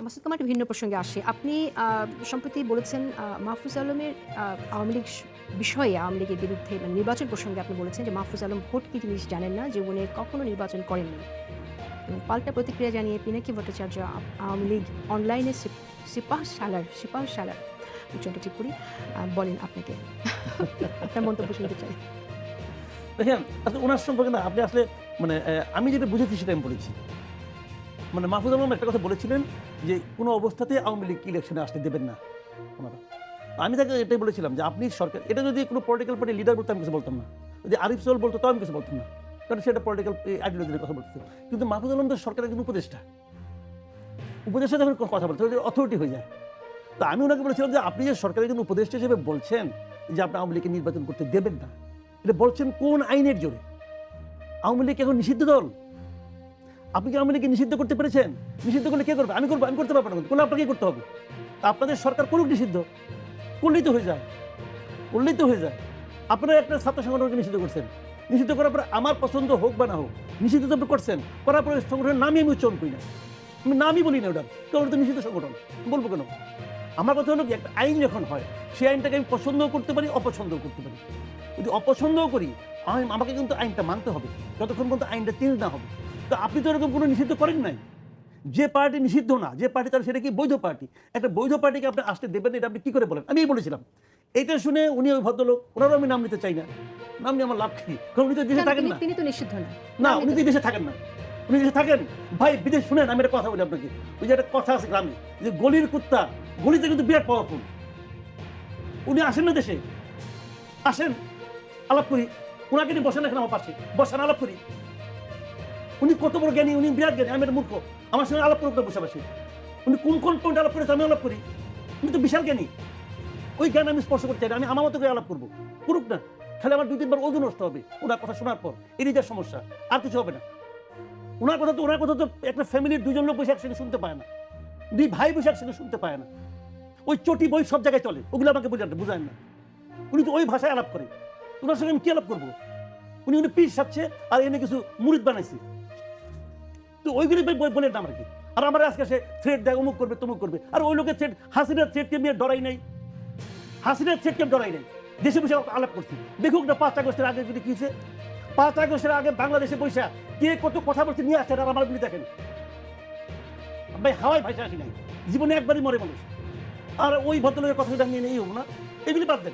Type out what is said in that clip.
মাসুদ কামার ভিন্ন প্রসঙ্গে আসে। আপনি সম্প্রতি বলেছেন মাহফুজ আলমের আওয়ামী লীগ বিষয়ে আওয়ামী লীগের বিরুদ্ধে মানে নির্বাচন প্রসঙ্গে আপনি বলেছেন যে মাহফুজ আলম ভোট কি জিনিস জানেন না, জীবনে কখনো নির্বাচন করেননি। এবং পাল্টা প্রতিক্রিয়া জানিয়ে পিনাকি ভট্টাচার্য আওয়ামী লীগ অনলাইনে সিপ- সিপাহ সালার সিপাহ সালার করি বলেন আপনাকে। আপনার মন্তব্য শুনতে চাই। দেখেন, আসলে ওনার সম্পর্কে না, আপনি আসলে মানে আমি যেটা বুঝেছি সেটা আমি বলেছি। মানে মাহফুজ আলম একটা কথা বলেছিলেন যে কোনো অবস্থাতে আওয়ামী লীগ ইলেকশনে আসতে দেবেন না। ওনারা। আমি তাকে এটাই বলেছিলাম যে আপনি সরকার, এটা যদি কোনো পলিটিক্যাল পার্টি লিডার বলতো আমি কিছু বলতাম না। যদি আরিফ সোল বলতো তাও আমি কিছু বলতাম না। কারণ সেটা পলিটিক্যাল আইডিওলজির কথা বলছে কিন্তু মাহফুজ আলম তো সরকারের একজন উপদেষ্টা। উপদেষ্টা যখন কথা বলতে অথরিটি হয়ে যায়। তা আমি ওনাকে বলেছিলাম যে আপনি যে সরকারের একজন উপদেষ্টা হিসেবে বলছেন যে আপনি আওয়ামী লীগকে নির্বাচন করতে দেবেন না, এটা বলছেন কোন আইনের জোরে? আওয়ামী লীগ এখন নিষিদ্ধ দল? আপনি কি লীগকে নিষিদ্ধ করতে পেরেছেন? নিষিদ্ধ করলে কে করবে? আমি করব, আমি করতে পারব না করলে আপনাকে করতে হবে। আপনাদের সরকার করুক নিষিদ্ধ? করলেই হয়ে যায় করলেই হয়ে যায় আপনারা একটা ছাত্র সংগঠনকে নিষিদ্ধ করছেন। নিষিদ্ধ করার পরে আমার পছন্দ হোক বা না হোক, নিষিদ্ধ তো আপনি করছেন। করার পরে সংগঠনের নামই আমি উচ্চারণ করি না। আমি নামই বলি না ওটা কারণ তো নিষিদ্ধ সংগঠন। বলব কেন? আমার কথা হলো কি, একটা আইন যখন হয়, সেই আইনটাকে আমি পছন্দও করতে পারি, অপছন্দও করতে পারি। যদি অপছন্দও করি, আমি আমাকে কিন্তু আইনটা মানতে হবে। যতক্ষণ পর্যন্ত আইনটা চেঞ্জ না হবে। তো আপনি তো এরকম কোনো নিষিদ্ধ করেন নাই। যে পার্টি নিষিদ্ধ না যে পার্টি তার সেটা কি বৈধ পার্টি? একটা বৈধ পার্টিকে আপনি আসতে দেবেন এটা আপনি কি করে বলেন? আমি এই বলেছিলাম। এইটা শুনে উনি ওই ভদ্রলোক ওনারও আমি নাম নিতে চাই না। নাম নিয়ে আমার লাভ কি? কারণ উনি তো দেশে থাকেন না। তিনি তো নিষিদ্ধ না। না উনি তো দেশে থাকেন না। উনি দেশে থাকেন। ভাই বিদেশ শুনেন আমি একটা কথা বলি আপনাকে। ওই যে একটা কথা আছে গ্রামে যে গলির কুত্তা গলিতে কিন্তু বিরাট পাওয়ারফুল উনি আসেন না দেশে। আসেন আলাপ করি। ওনাকে নিয়ে বসেন এখানে আমার পাশে। বসেন আলাপ করি। উনি কত বড় জ্ঞানী, উনি বিরাট জ্ঞানী, আমি একটা মূর্খ। আমার সঙ্গে আলাপ করুক না বসে উনি কোন কোন পয়েন্ট আলাপ করেছে, আমি আলাপ করি। উনি তো বিশাল জ্ঞানী। ওই জ্ঞান আমি স্পর্শ করতে চাই আমি আমার মতো করে আলাপ করব। করুক না, খালি আমার দুই তিনবার ওজন নষ্ট হবে, ওনার কথা শোনার পর। এরই যা সমস্যা, আর কিছু হবে না। ওনার কথা তো, ওনার কথা তো একটা ফ্যামিলির দুজন লোক বসে একসঙ্গে শুনতে পায় না। দুই ভাই বসে একসঙ্গে শুনতে পায় না। ওই চটি বই সব জায়গায় চলে, ওগুলো আমাকে বোঝান বোঝায় না। উনি তো ওই ভাষায় আলাপ করে। ওনার সঙ্গে আমি কি আলাপ করব? উনি উনি পিস সাচ্ছে আর এনে কিছু মুরিদ বানাইছে। তো ওইগুলি বই- বলে না আমার কি। আর আমার আজকে সে থ্রেড দেয়, অমুক করবে, তমুক করবে। আর ওই লোকের থ্রেড হাসিনার থ্রেডকে নিয়ে ডরাই নাই। হাসিনার থ্রেডকে ডরাই নাই। দেশে বসে আলাপ করছি। দেখুক না পাঁচ আগস্টের আগে যদি কিছে পাঁচ আগস্টের আগে বাংলাদেশে বসে কে কত কথা বলছে নিয়ে আসছে, আর আমার দেখেন। ভাই হাওয়াই ভাইসা আসি নাই। জীবনে একবারই মরে মানুষ। আর ওই ভদ্রলোকের কথা নিয়ে নেই হব না। এগুলি বাদ দেন।